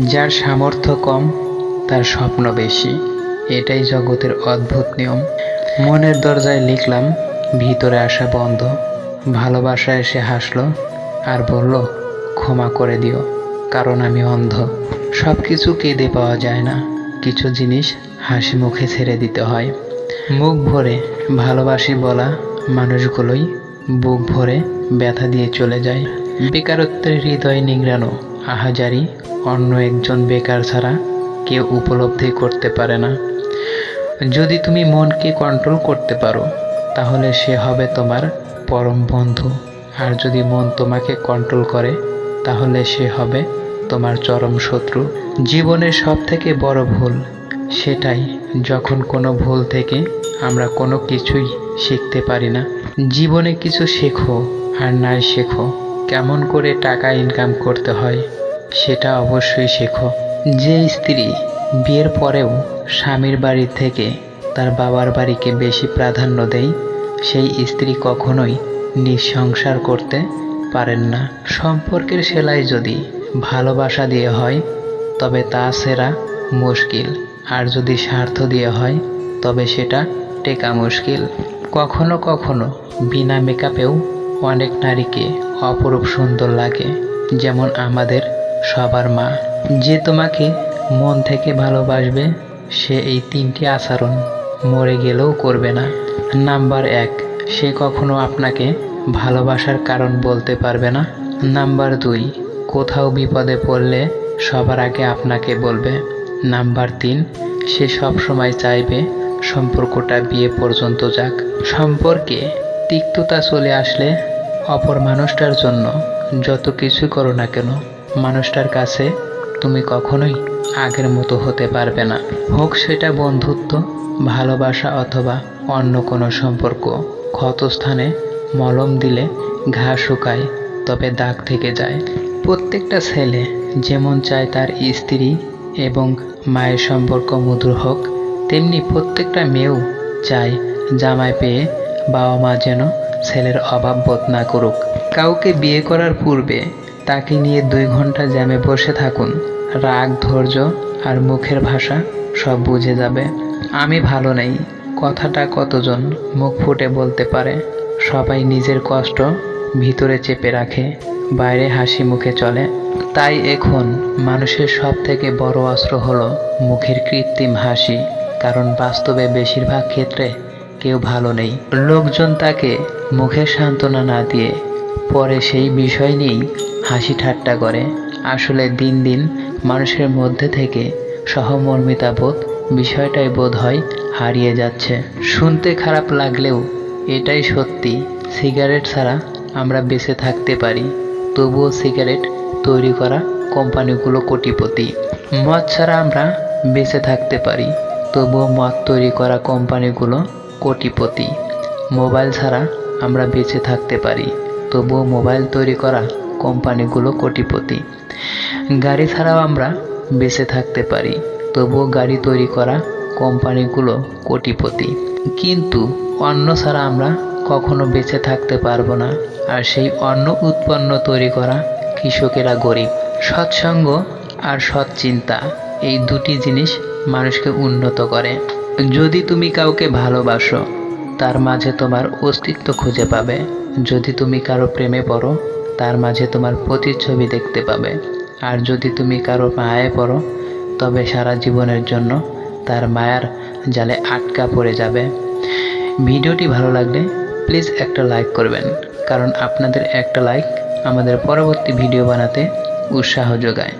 যার সামর্থ্য কম, তার স্বপ্ন বেশি। এটাই জগতের অদ্ভুত নিয়ম। মনের দরজায় লিখলাম, ভিতরে আসা বন্ধ। ভালোবাসা এসে হাসলো আর বলল, ক্ষমা করে দিও, কারণ আমি অন্ধ। সব কিছু কেঁদে পাওয়া যায় না। কিছু জিনিস হাসি মুখে ছেড়ে দিতে হয়। মুখ ভরে ভালোবাসি বলা মানুষগুলোই বুক ভরে ব্যথা দিয়ে চলে যায়। বেকারত্বের হৃদয় নিংড়ানো আহাজারি অন্য একজন বেকার ছাড়া কেউ উপলব্ধি করতে পারে না। যদি তুমি মনকে কন্ট্রোল করতে পারো, তাহলে সে হবে তোমার পরম বন্ধু। আর যদি মন তোমাকে কন্ট্রোল করে, তাহলে সে হবে তোমার চরম শত্রু। জীবনের সব থেকে বড় ভুল সেটাই, যখন কোনো ভুল থেকে আমরা কোনো কিছুই শিখতে পারি না। জীবনে কিছু শেখো আর নাই শেখো, কেমন করে টাকা ইনকাম করতে হয় সেটা অবশ্যই শেখো। যে স্ত্রী বিয়ের পরেও স্বামীর বাড়ি থেকে তার বাবার বাড়িকে বেশি প্রাধান্য দেয়, সেই স্ত্রী কখনোই নিঃসংসার করতে পারেন না। সম্পর্কের সেলাই যদি ভালোবাসা দিয়ে হয়, তবে তা সেরা মুশকিল। আর যদি স্বার্থ দিয়ে হয়, তবে সেটা টেকা মুশকিল। কখনো কখনো বিনা মেকআপেও অনেক নারীকে অপরূপ সুন্দর লাগে। যেমন আমাদের সবার মা। যে তোমাকে মন থেকে ভালোবাসবে, সে এই তিনটি আচরণ মরে গেলেও করবে না। নাম্বার এক, সে কখনো আপনাকে ভালোবাসার কারণ বলতে পারবে না। নাম্বার দুই, কোথাও বিপদে পড়লে সবার আগে আপনাকে বলবে। নাম্বার তিন, সে সব সময় চাইবে সম্পর্কটা বিয়ে পর্যন্ত যাক। সম্পর্কে তিক্ততা চলে আসলে অপর মানুষটার জন্য যত কিছু করো না কেন মানুষটার কাছে তুমি কখনোই আগের মতো হতে পারবে না। হোক সেটা বন্ধুত্ব, ভালোবাসা অথবা অন্য কোনো সম্পর্ক। ক্ষতস্থানে মলম দিলে ঘা শুকায়, তবে দাগ থেকে যায়। প্রত্যেকটা ছেলে যেমন চায় তার স্ত্রী এবং মায়ের সম্পর্ক মধুর হোক, তেমনি প্রত্যেকটা মেয়েও চায় জামাই পেয়ে বাবা মা যেন ছেলের অভাব বোধ না করুক। কাউকে বিয়ে করার পূর্বে তাকে নিয়ে দুই ঘণ্টা জ্যামে বসে থাকুন। রাগ, ধৈর্য আর মুখের ভাষা সব বুঝে যাবে। আমি ভালো নেই, কথাটা কতজন মুখ ফুটে বলতে পারে? সবাই নিজের কষ্ট ভিতরে চেপে রাখে, বাইরে হাসি মুখে চলে। তাই এখন মানুষের সব থেকে বড় অস্ত্র হলো মুখের কৃত্রিম হাসি, কারণ বাস্তবে বেশিরভাগ ক্ষেত্রে কেউ ভালো নেই। লোকজন তাকে মুখের সান্ত্বনা না দিয়ে পরে সেই বিষয় নিয়েই হাসি ঠাট্টা করে। আসলে দিন দিন মানুষের মধ্যে থেকে সহমর্মিতা বোধ বিষয়টাই বোধ হয় হারিয়ে যাচ্ছে। শুনতে খারাপ লাগলেও এটাই সত্যি, সিগারেট ছাড়া আমরা বেঁচে থাকতে পারি। তবুও সিগারেট তৈরি করা কোম্পানিগুলো কোটিপতি। মদ ছাড়া আমরা বেঁচে থাকতে পারি, তবুও মদ তৈরি করা কোম্পানিগুলো কোটিপতি। মোবাইল ছাড়া আমরা বেঁচে থাকতে পারি, তবুও মোবাইল তৈরি করা কোম্পানিগুলো কোটিপতি। গাড়ি ছাড়াও আমরা বেঁচে থাকতে পারি, তবুও গাড়ি তৈরি করা কোম্পানিগুলো কোটিপতি। কিন্তু অন্ন ছাড়া আমরা কখনো বেঁচে থাকতে পারব না, আর সেই অন্ন উৎপন্ন তৈরি করা কৃষকেরা গরিব। সৎসঙ্গ আর সৎ চিন্তা এই দুটি জিনিস মানুষকে উন্নত করে। যদি তুমি কাউকে ভালোবাসো, তার মাঝে তোমার অস্তিত্ব খুঁজে পাবে। যদি তুমি কারও প্রেমে পড়ো তার মাঝে তোমার প্রতিচ্ছবি দেখতে পাবে। আর যদি তুমি কারও মায়ায় পড়ো, তবে সারা জীবনের জন্য তার মায়ার জালে আটকা পড়ে যাবে। ভিডিওটি ভালো লাগলে প্লিজ একটা লাইক করবেন, কারণ আপনাদের একটা লাইক আমাদের পরবর্তী ভিডিও বানাতে উৎসাহ যোগায়।